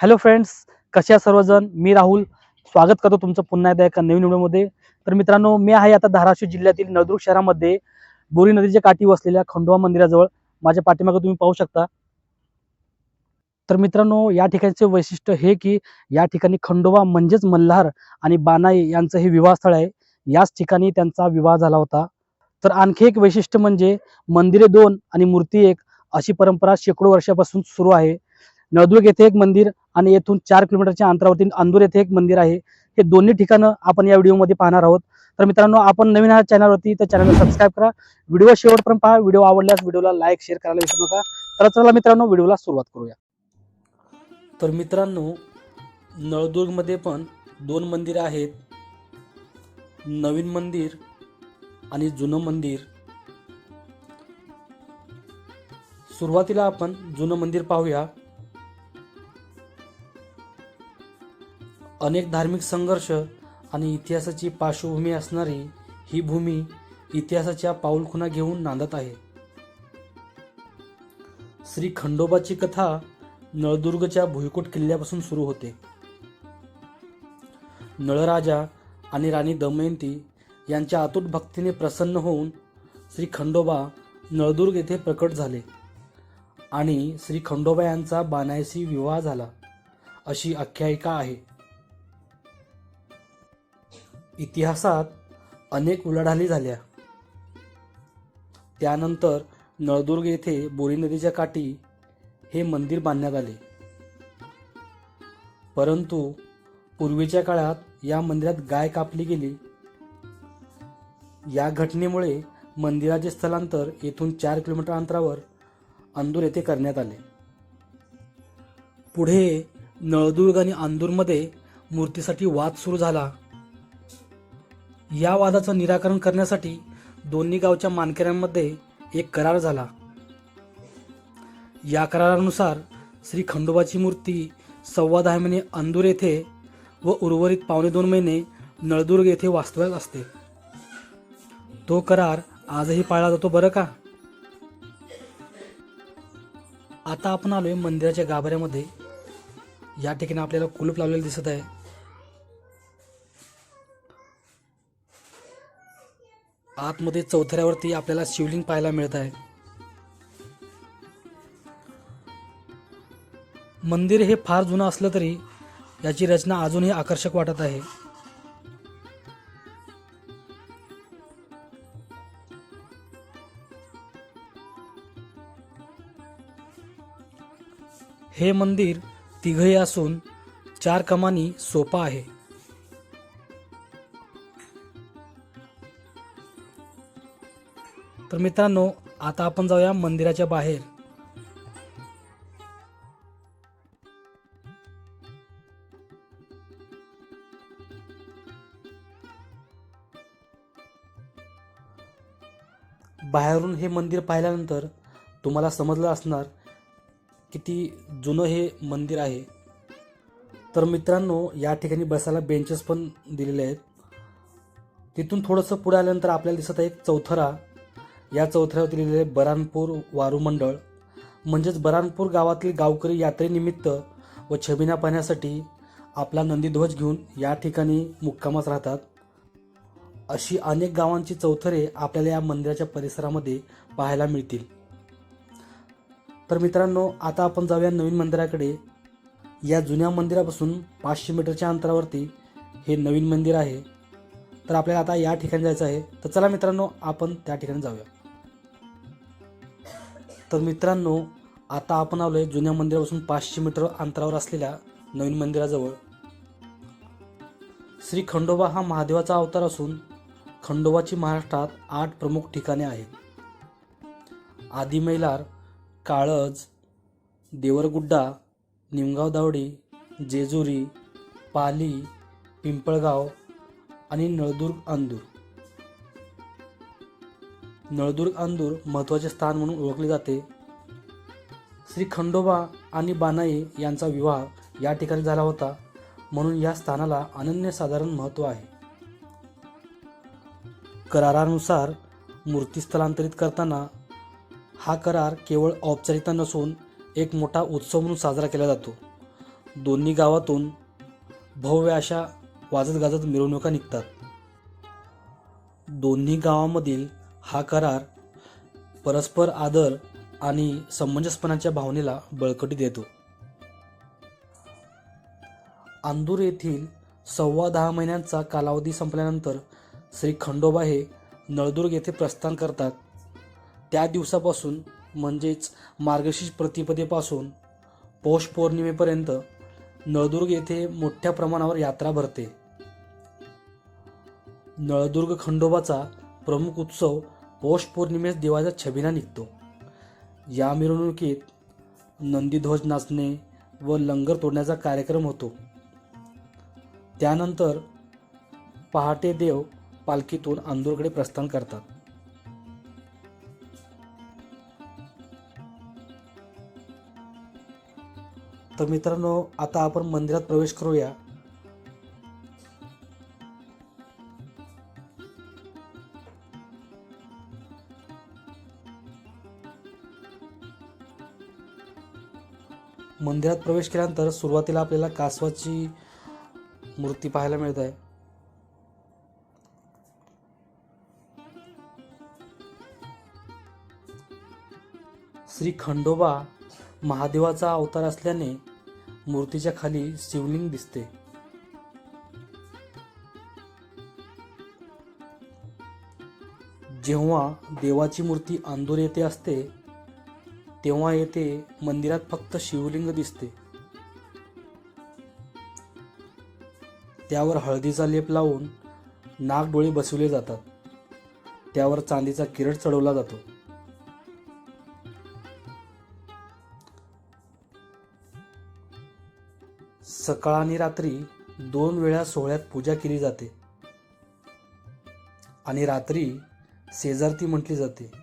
Hello friends कशा सर्वजण? मी राहुल. स्वागत करतो तुमचं पुन्हा एकदा एका नवीन व्हिडिओमध्ये. तर मित्रांनो मी आहे आता धाराशिव जिल्ह्यातील नळदुर्ग शहरामध्ये. बोरी नदीच्या काठी वसलेल्या खंडोबा मंदिराजवळ. माझ्या पाठीमागे तुम्ही पाहू शकता. तर मित्रांनो या ठिकाणचे वैशिष्ट्य हे की या ठिकाणी खंडोबा म्हणजेच मल्हार आणि बानाई यांचं हे विवाहस्थळ आहे. याच ठिकाणी त्यांचा विवाह झाला होता. तर आणखी एक वैशिष्ट्य म्हणजे मंदिरे दोन आणि मूर्ती एक अशी परंपरा शेकडो वर्षापासून सुरू आहे. नळदुर्ग येथे एक मंदिर आणि येथून चार किलोमीटरच्या अंतरावरती अंदूर येथे एक मंदिर आहे. हे दोन्ही ठिकाणं आपण या व्हिडिओमध्ये पाहणार आहोत. तर मित्रांनो आपण नवीन आहात चॅनलवरती तर चॅनलला सबस्क्राईब करा. व्हिडिओ शेवटपर्यंत पहा. व्हिडिओ आवडल्यास व्हिडिओला लाईक शेअर करायला विसरू नका. तर चला मित्रांनो व्हिडिओला सुरुवात करूया. तर मित्रांनो नळदुर्गमध्ये पण दोन मंदिरं आहेत. नवीन मंदिर आणि जुनं मंदिर. सुरुवातीला आपण जुनं मंदिर पाहूया. अनेक धार्मिक संघर्ष आणि इतिहासाची पार्श्वभूमी असणारी ही भूमी इतिहासाच्या पाऊलखुणा घेऊन नांदत आहे. श्री खंडोबाची कथा नळदुर्गच्या भुईकोट किल्ल्यापासून सुरू होते. नळराजा आणि राणी दमयंती यांच्या अतूट भक्तीने प्रसन्न होऊन श्री खंडोबा नळदुर्ग येथे प्रकट झाले आणि श्री खंडोबा यांचा बानायसी विवाह झाला अशी आख्यायिका आहे. इतिहासात अनेक उलाढाली झाल्या. त्यानंतर नळदुर्ग येथे बोरी नदीच्या काठी हे मंदिर बांधण्यात आले. परंतु पूर्वीच्या काळात या मंदिरात गाय कापली गेली. या घटनेमुळे मंदिराचे स्थलांतर येथून चार किलोमीटर अंतरावर अंदूर येथे करण्यात आले. पुढे नळदुर्ग आणि अंदूरमध्ये मूर्तीसाठी वाद सुरू झाला. या वादाचं निराकरण करण्यासाठी दोन्ही गावच्या मानकऱ्यांमध्ये एक करार झाला. या करारानुसार श्री खंडोबाची मूर्ती सव्वा दहा महिने अंदूर येथे व उर्वरित पावणे दोन महिने नळदुर्ग येथे वास्तव्यात असते. तो करार आजही पाळला जातो बरं का? आता आपण आलोय मंदिराच्या गाभाऱ्यामध्ये. या ठिकाणी आपल्याला कुलूप लावलेलं दिसत आहे. आतमध्ये चौथऱ्यावरती आपल्याला शिवलिंग पाहायला मिळत आहे. मंदिर हे फार जुनं असलं तरी याची रचना अजूनही आकर्षक वाटत आहे. हे मंदिर तिघही असून चार कमानी सोपा आहे. तर मित्रांनो आता आपण जाऊया मंदिराच्या बाहेर. बाहेरून हे मंदिर पाहिल्यानंतर तुम्हाला समजलं असणार किती जुनं हे मंदिर आहे. तर मित्रांनो या ठिकाणी बसायला बेंचेस पण दिलेले आहेत. तिथून थोडंसं पुढे आल्यानंतर आपल्याला दिसत आहे एक चौथरा. या चौथऱ्यावरती लिहिलेले बरानपूर वारू मंडळ म्हणजेच बरानपूर गावातील गावकरी यात्रेनिमित्त व छबिना पाहण्यासाठी आपला नंदीध्वज घेऊन या ठिकाणी मुक्कामास राहतात. अशी अनेक गावांची चौथरे आपल्याला या मंदिराच्या परिसरामध्ये पाहायला मिळतील. तर मित्रांनो आता आपण जाऊया नवीन मंदिराकडे. या जुन्या मंदिरापासून पाचशे मीटरच्या अंतरावरती हे नवीन मंदिर आहे. तर आपल्याला आता या ठिकाणी जायचं आहे. तर चला मित्रांनो आपण त्या ठिकाणी जाऊया. तर मित्रांनो आता आपण आलोय जुन्या मंदिरापासून पाचशे मीटर अंतरावर असलेल्या नवीन मंदिराजवळ. श्री खंडोबा हा महादेवाचा अवतार असून खंडोबाची महाराष्ट्रात आठ प्रमुख ठिकाणे आहेत. आदिमैलार काळज देवरगुड्डा निमगाव दावडी जेजुरी पाली पिंपळगाव आणि नळदुर्ग अंदूर. नळदुर्ग अंदूर महत्त्वाचे स्थान म्हणून ओळखले जाते. श्री खंडोबा आणि बानाई यांचा विवाह या ठिकाणी झाला होता म्हणून या स्थानाला अनन्यसाधारण महत्त्व आहे. करारानुसार मूर्ती स्थलांतरित करताना हा करार केवळ औपचारिकता नसून एक मोठा उत्सव म्हणून साजरा केला जातो. दोन्ही गावातून भव्य अशा वाजत गाजत मिरवणुका निघतात. दोन्ही गावामधील हा करार परस्पर आदर आणि समंजसपणाच्या भावनेला बळकटी देतो. आंदूर येथील सव्वा दहा महिन्यांचा कालावधी संपल्यानंतर श्री खंडोबा हे नळदुर्ग येथे प्रस्थान करतात. त्या दिवसापासून म्हणजेच मार्गशीर्ष प्रतिपदेपासून पौष पौर्णिमेपर्यंत नळदुर्ग येथे मोठ्या प्रमाणावर यात्रा भरते. नळदुर्ग खंडोबाचा प्रमुख उत्सव पौष पौर्णिमेस देवाचा छबिना निघतो. या मिरवणुकीत नंदीध्वज नाचणे व लंगर तोडण्याचा कार्यक्रम होतो. त्यानंतर पहाटे देव पालखीतून आंदूरकडे प्रस्थान करतात. तर मित्रांनो आता आपण मंदिरात प्रवेश करूया. मंदिरात प्रवेश केल्यानंतर सुरुवातीला आपल्याला कासवाची मूर्ती पाहायला मिळत आहे. श्री खंडोबा महादेवाचा अवतार असल्याने मूर्तीच्या खाली शिवलिंग दिसते. जेव्हा देवाची मूर्ती अंदूर येथे असते तेव्हा येथे मंदिरात फक्त शिवलिंग दिसते. त्यावर हळदीचा लेप लावून नागडोळे बसवले जातात. त्यावर चांदीचा किरट चढवला जातो. सकाळ आणि रात्री दोन वेळा सोहळ्यात पूजा केली जाते. आणि रात्री शेजारती म्हटली जाते.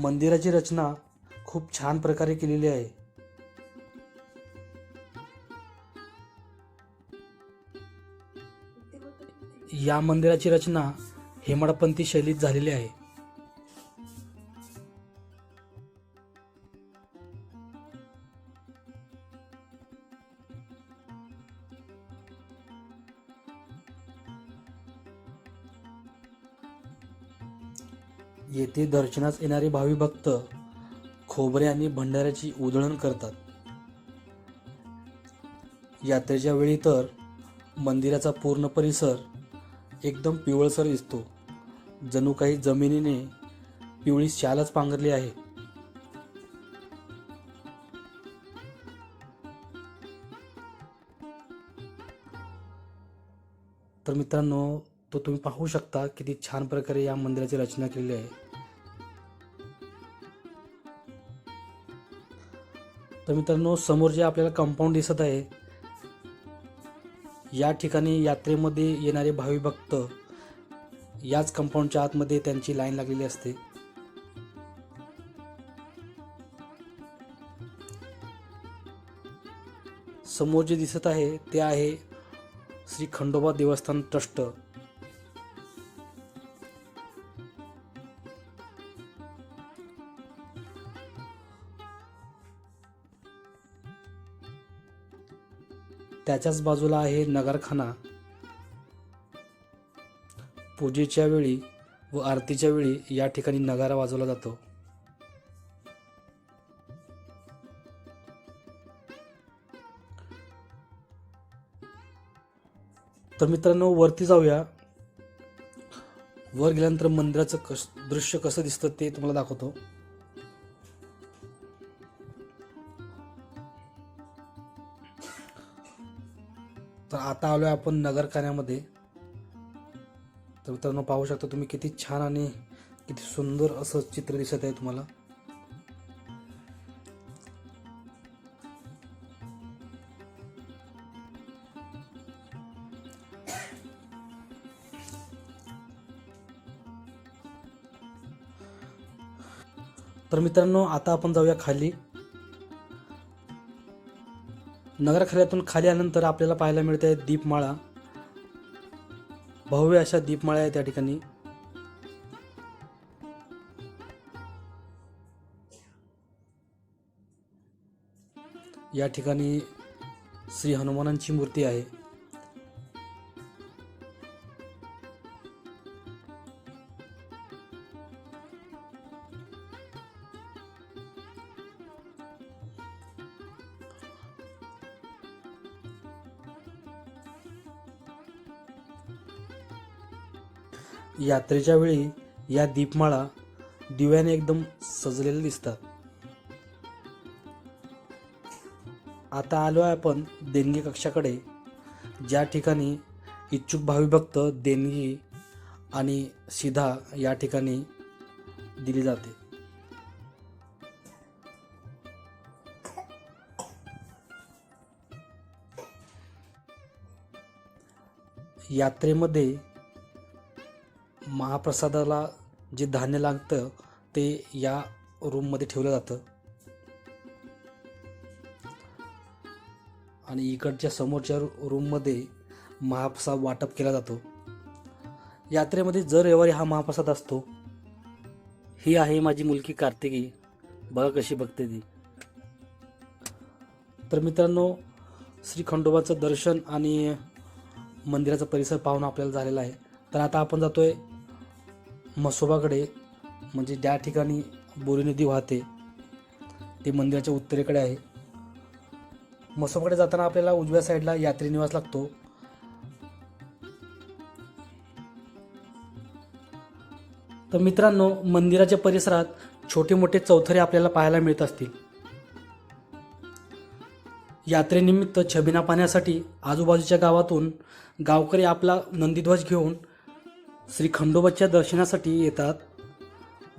मंदिराची रचना खूप छान प्रकारे केलेली आहे. या मंदिराची रचना हेमाडपंथी शैलीत झालेली आहे. येथे दर्शनास येणारे भावी भक्त खोबरे आणि भंडाऱ्याची उधळण करतात. यात्रेच्या वेळी तर मंदिराचा पूर्ण परिसर एकदम पिवळसर दिसतो. जणू काही जमिनीने पिवळी शालच पांघरली आहे. तर मित्रांनो तो तुम्ही पाहू शकता किती छान प्रकारे या मंदिराची रचना केलेली आहे. तर मित्रांनो समोर जे आपल्याला कंपाऊंड दिसत आहे या ठिकाणी यात्रेमध्ये येणारे भावी भक्त याच कंपाऊंडच्या आतमध्ये त्यांची लाईन लागलेली असते. समोर जे दिसत आहे ते आहे श्री खंडोबा देवस्थान ट्रस्ट. त्याच्याच बाजूला आहे नगरखाना. पूजेच्या वेळी व आरतीच्या वेळी या ठिकाणी नगारा वाजवला जातो. तर मित्रांनो वरती जाऊया. वर गेल्यानंतर मंदिराचं कस दृश्य कसं दिसतं ते तुम्हाला दाखवतो. आता आता आहे आपण नगरखान्यामध्ये. तर मित्रांनो पाहू शकता तुम्ही किती छान आणि किती सुंदर असं चित्र दिसत आहे तुम्हाला. तर मित्रांनो आता आपण जाऊया खाली. नगराखऱ्यातून खाली आल्यानंतर आपल्याला पाहायला मिळते दीपमाळा. भव्य अशा दीपमाळा आहे त्या ठिकाणी. या ठिकाणी श्री हनुमानांची मूर्ती आहे. यात्रेच्या वेळी या दीपमाळा दिव्याने एकदम सजलेल्या दिसतात. आता आलो आहे आपण देणगी कक्षाकडे. ज्या ठिकाणी इच्छुक भाविभक्त देणगी आणि शिधा या ठिकाणी दिली जाते. यात्रेमध्ये महाप्रसादाला जे धान्य लागतं ते या रूममध्ये ठेवलं जातं. आणि इकडच्या समोरच्या रूममध्ये महाप्रसाद वाटप केला जातो. यात्रेमध्ये जर रविवारी हा महाप्रसाद असतो ही आहे माझी मुलगी कार्तिकी. बघा कशी बघते ती. तर मित्रांनो श्री खंडोबाचं दर्शन आणि मंदिराचा परिसर पाहून आपल्याला झालेला आहे. तर आता आपण जातोय म्हसोबाकडे म्हणजे ज्या ठिकाणी बोरी नदी वाहते ते मंदिराच्या उत्तरेकडे आहे. म्हसोबाकडे जाताना आपल्याला उजव्या साईडला यात्री निवास लागतो. तर मित्रांनो मंदिराच्या परिसरात छोटे मोठे चौथरे आपल्याला पाहायला मिळत असतील. यात्रेनिमित्त छबिना पाहण्यासाठी आजूबाजूच्या गावातून गावकरी आपला नंदीध्वज घेऊन श्री खंडोबाच्या दर्शनासाठी येतात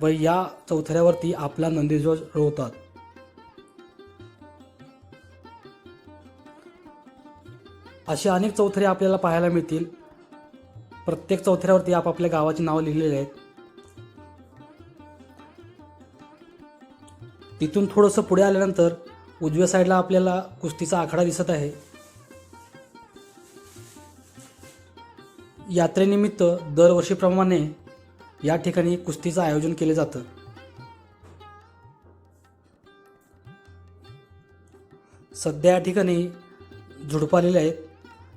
व या चौथऱ्यावरती आपला नंदीध्वज रोवतात. असे अनेक चौथरे आपल्याला पाहायला मिळतील. प्रत्येक चौथऱ्यावरती आपापल्या गावाची नावं लिहिलेली आहेत. तिथून थोडंसं पुढे आल्यानंतर उजव्या साईडला आपल्याला कुस्तीचा आखाडा दिसत आहे. यात्रेनिमित्त दरवर्षीप्रमाणे या ठिकाणी कुस्तीचं आयोजन केले जातं. सध्या या ठिकाणी झुडपं आलेले आहेत.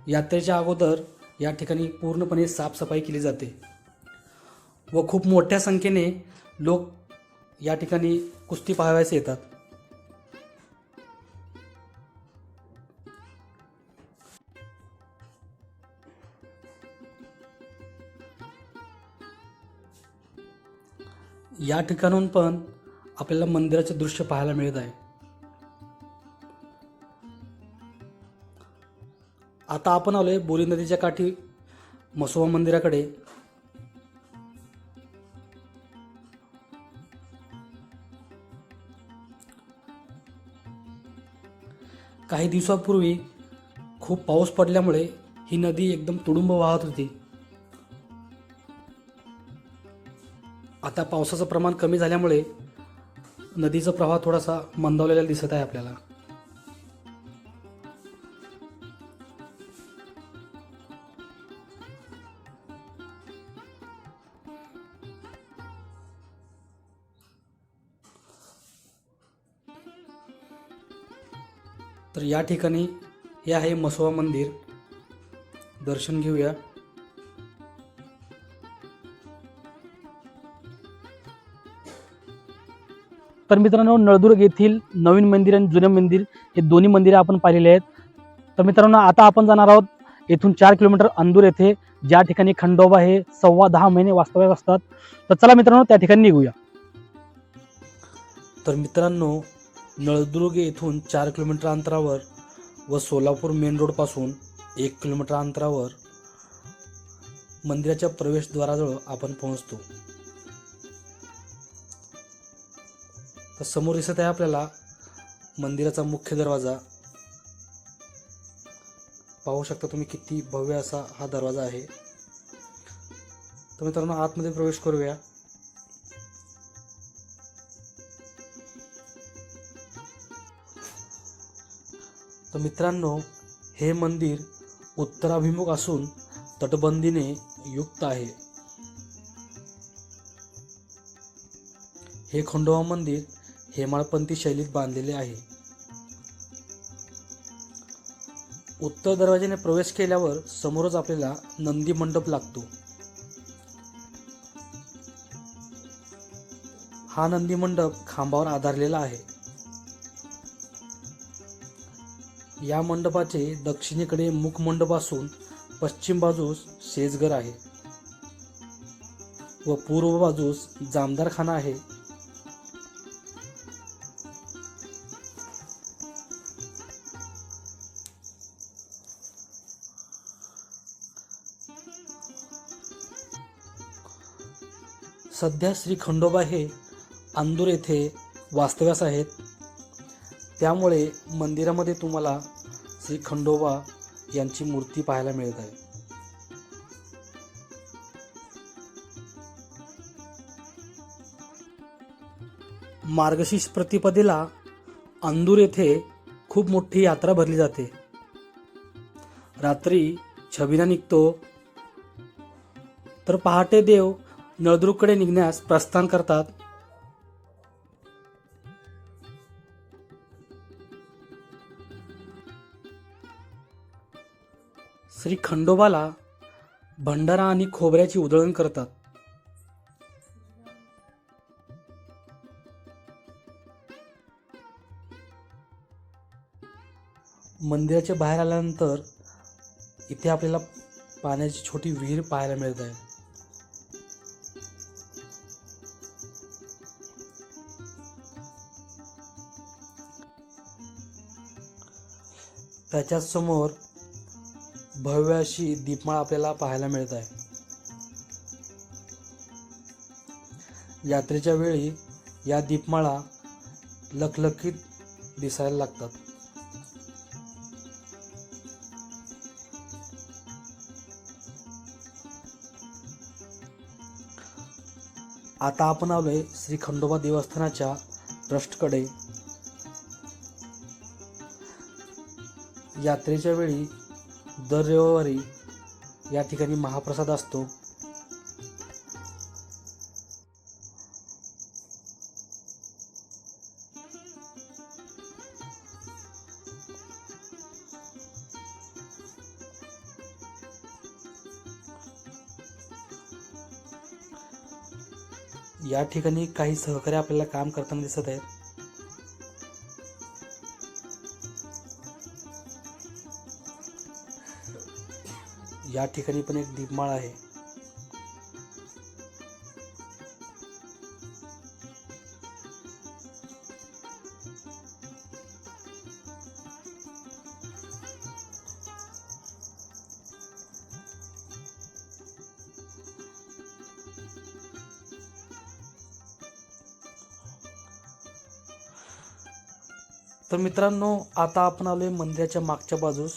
यात्रेच्या अगोदर या ठिकाणी पूर्णपणे साफसफाई केली जाते व खूप मोठ्या संख्येने लोक या ठिकाणी कुस्ती पाहावयास येतात. या ठिकाणून पण आपल्याला मंदिराचे दृश्य पाहायला मिळत आहे. आता आपण आलोय बोरी नदीच्या काठी मसोबा मंदिराकडे. काही दिवसापूर्वी खूप पाऊस पडल्यामुळे ही नदी एकदम तुडुंब वाहत होती. आता पावसाचं प्रमाण कमी झाल्यामुळे नदीचा प्रवाह थोडासा मंदावलेला दिसत आहे आपल्याला. तर या ठिकाणी हे आहे मसोबा मंदिर. दर्शन घेऊया. तर मित्रांनो नळदुर्ग येथील नवीन मंदिर आणि जुने मंदिर हे दोन्ही मंदिरे आपण पाहिलेले आहेत. तर मित्रांनो आता आपण जाणार आहोत येथून चार किलोमीटर अंदूर येथे ज्या ठिकाणी खंडोबा हे सव्वा दहा महिने वास्तव्यात असतात. तर चला मित्रांनो त्या ठिकाणी निघूया. तर मित्रांनो नळदुर्ग येथून चार किलोमीटर अंतरावर व सोलापूर मेन रोडपासून एक किलोमीटर अंतरावर मंदिराच्या प्रवेशद्वाराजवळ आपण पोहोचतो. तर समोर दिसत आहे आपल्याला मंदिराचा मुख्य दरवाजा. पाहू शकता तुम्ही किती भव्य असा हा दरवाजा आहे. तर मित्रांनो आतमध्ये प्रवेश करूया. तर मित्रांनो हे मंदिर उत्तराभिमुख असून तटबंदीने युक्त आहे. हे खंडोबा मंदिर हेमाळपंथी शैलीत बांधलेले आहे. उत्तर दरवाजाने प्रवेश केल्यावर समोरच आपल्याला नंदी मंडप लागतो. हा नंदी मंडप खांबावर आधारलेला आहे. या मंडपाचे दक्षिणेकडे मुखमंडप असून पश्चिम बाजूस शेजघर आहे व पूर्व बाजूस जामदारखाना आहे. सध्या श्री खंडोबा हे अंदूर येथे वास्तव्यास आहेत. त्यामुळे मंदिरामध्ये तुम्हाला श्री खंडोबा यांची मूर्ती पाहायला मिळत आहे. मार्गशीर्ष प्रतिपदेला अंदूर येथे खूप मोठी यात्रा भरली जाते. रात्री छबिना निघतो. तर पहाटे देव नळदुर्गकडे निघण्यास प्रस्थान करतात. श्री खंडोबाला भंडारा आणि खोबऱ्याची उधळण करतात. मंदिराच्या बाहेर आल्यानंतर इथे आपल्याला पाण्याची छोटी विहीर पाहायला मिळत आहे. त्याच्यासमोर भव्य अशी दीपमाळ आपल्याला पाहायला मिळत आहे. यात्रेच्या वेळी या दीपमाळा लखलखीत दिसायला लागतात. आता आपण आलोय श्री खंडोबा देवस्थानाच्या ट्रस्टकडे. यात्रेच्या वेळी दर रविवारी या ठिकाणी महाप्रसाद असतो. या ठिकाणी काही सहकारी आपल्याला काम करताना दिसत आहेत. या ठिकाणी पण एक दीपमाळ आहे. तर मित्रांनो आता आपण आलोय मंदिराच्या मागच्या बाजूस.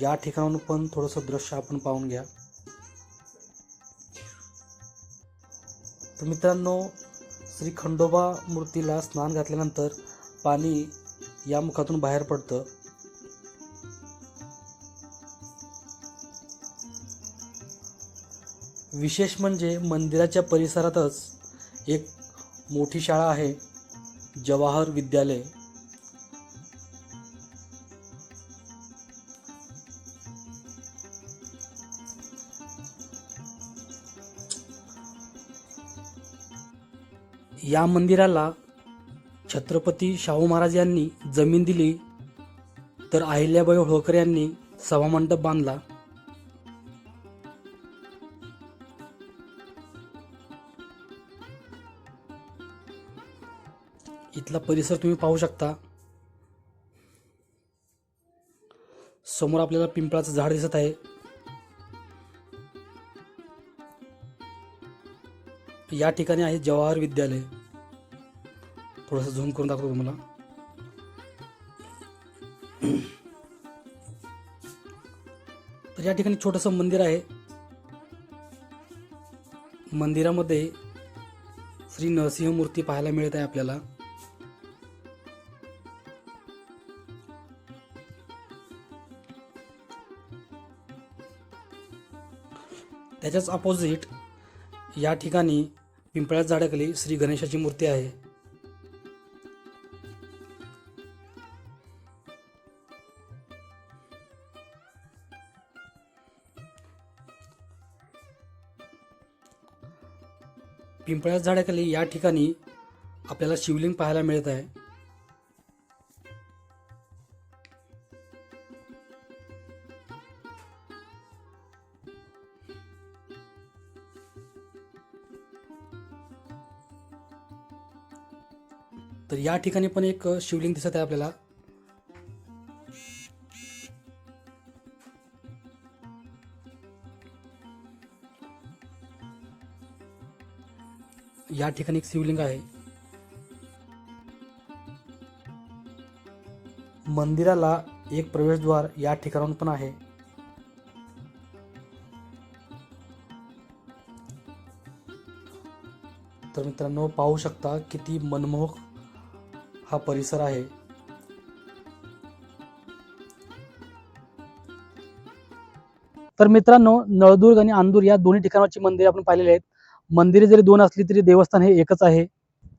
या ठिकाणाहून पण थोडंसं दृश्य आपण पाहून घ्या. तर मित्रांनो श्री खंडोबा मूर्तीला स्नान घातल्यानंतर पाणी या मुखातून बाहेर पडतं. विशेष म्हणजे मंदिराच्या परिसरातच एक मोठी शाळा आहे जवाहर विद्यालय. या मंदिराला छत्रपती शाहू महाराज यांनी जमीन दिली तर अहिल्याबाई होळकर यांनी सभामंडप बांधला. इथला परिसर तुम्ही पाहू शकता. समोर आपल्याला पिंपळाचं झाड दिसत आहे. या ठिकाणी आहे जवाहर विद्यालय. थोडंसं झूम करून दाखवतो तुम्हाला. तर या ठिकाणी छोटंसं मंदिर आहे. मंदिरामध्ये श्री नरसिंह मूर्ती पाहायला मिळत आहे आपल्याला. त्याच्याच अपोजिट या ठिकाणी पिंपळ्यात झाडाखाली श्री गणेशाची मूर्ती आहे. पिंपळ्या झाडाखाली या ठिकाणी आपल्याला शिवलिंग पाहायला मिळत आहे. तर या ठिकाणी पण एक शिवलिंग दिसत आहे आपल्याला. या ठिकाणी एक शिवलिंग आहे. मंदिराला एक प्रवेशद्वार या ठिकाणाहून पण आहे. तर मित्रांनो पाहू शकता किती मनमोहक हा परिसर आहे. तर मित्रांनो नळदुर्ग आणि अंदूर या दोन्ही ठिकाणाची मंदिरे आपण पाहिलेली आहेत. मंदिरे जरी दोन असली तरी देवस्थान हे एकच आहे.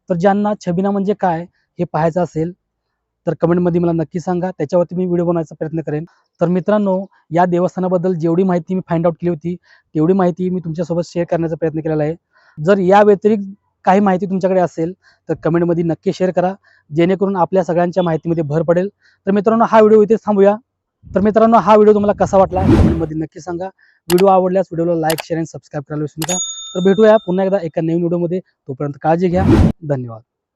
तर ज्यांना छबिना म्हणजे काय हे पाहायचं असेल तर कमेंटमध्ये मला नक्की सांगा. त्याच्यावरती मी व्हिडिओ बनवायचा प्रयत्न करेन. तर मित्रांनो या देवस्थानाबद्दल जेवढी माहिती मी फाइंड आउट केली होती तेवढी माहिती मी तुमच्यासोबत शेअर करण्याचा प्रयत्न केलेला आहे. जर या व्यतिरिक्त काही माहिती तुमच्याकडे असेल तर कमेंटमध्ये नक्की शेअर करा. जेणेकरून आपल्या सगळ्यांच्या माहितीमध्ये भर पडेल. तर मित्रांनो हा व्हिडिओ इथे थांबूया. तर मित्रांनो हा व्हिडिओ तुम्हाला कसा वाटला कमेंटमध्ये नक्की सांगा. व्हिडिओ आवडल्यास व्हिडिओला लाईक शेअर आणि सबस्क्राईब करायला विसरू नका. तर भेटूया पुन्हा एकदा एका नवीन व्हिडिओमध्ये. तोपर्यंत काळजी घ्या. धन्यवाद.